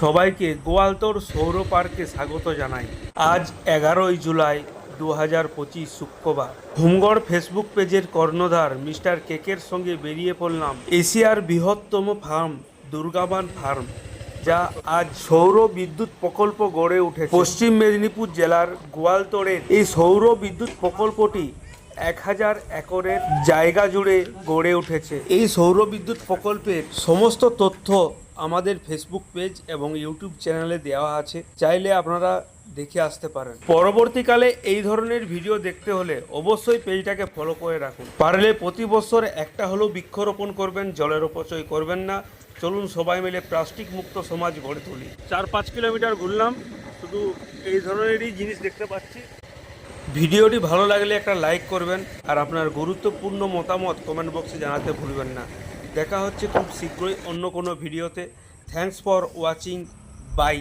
সবাইকে গোয়ালতোড় সৌর পার্কে স্বাগত জানাই। আজ এগারোই জুলাই দু হাজার পঁচিশ শুক্রবার। হুমগড় ফেসবুক পেজের কর্ণধার মিস্টার কেকের সঙ্গে বেরিয়ে পড়লাম এশিয়ার বৃহত্তম ফার্ম, দুর্গাবান ফার্ম, যা আজ সৌর বিদ্যুৎ প্রকল্প গড়ে উঠেছে। পশ্চিম মেদিনীপুর জেলার গোয়ালতোড়ের এই সৌর বিদ্যুৎ প্রকল্পটি এক হাজার একরের জায়গা জুড়ে গড়ে উঠেছে। এই সৌর বিদ্যুৎ প্রকল্পের সমস্ত তথ্য আমাদের ফেসবুক পেজ এবং ইউটিউব চ্যানেলে দেওয়া আছে। চাইলে আপনারা দেখে আসতে পারেন। পরবর্তীকালে এই ধরনের ভিডিও দেখতে হলে অবশ্যই পেজটাকে ফলো করে রাখুন। পারলে প্রতি বছর একটা হলেও বৃক্ষরোপণ করবেন, জলের অপচয় করবেন না। চলুন সবাই মিলে প্লাস্টিক মুক্ত সমাজ গড়ে তুলি। চার পাঁচ কিলোমিটার ঘুরলাম, শুধু এই ধরনেরই জিনিস দেখতে পাচ্ছি। ভিডিওটি ভালো লাগলে একটা লাইক করবেন আর আপনার গুরুত্বপূর্ণ মতামত কমেন্ট বক্সে জানাতে ভুলবেন না। দেখা হচ্ছে খুব শীঘ্রই অন্য কোনো ভিডিওতে। Thanks for watching by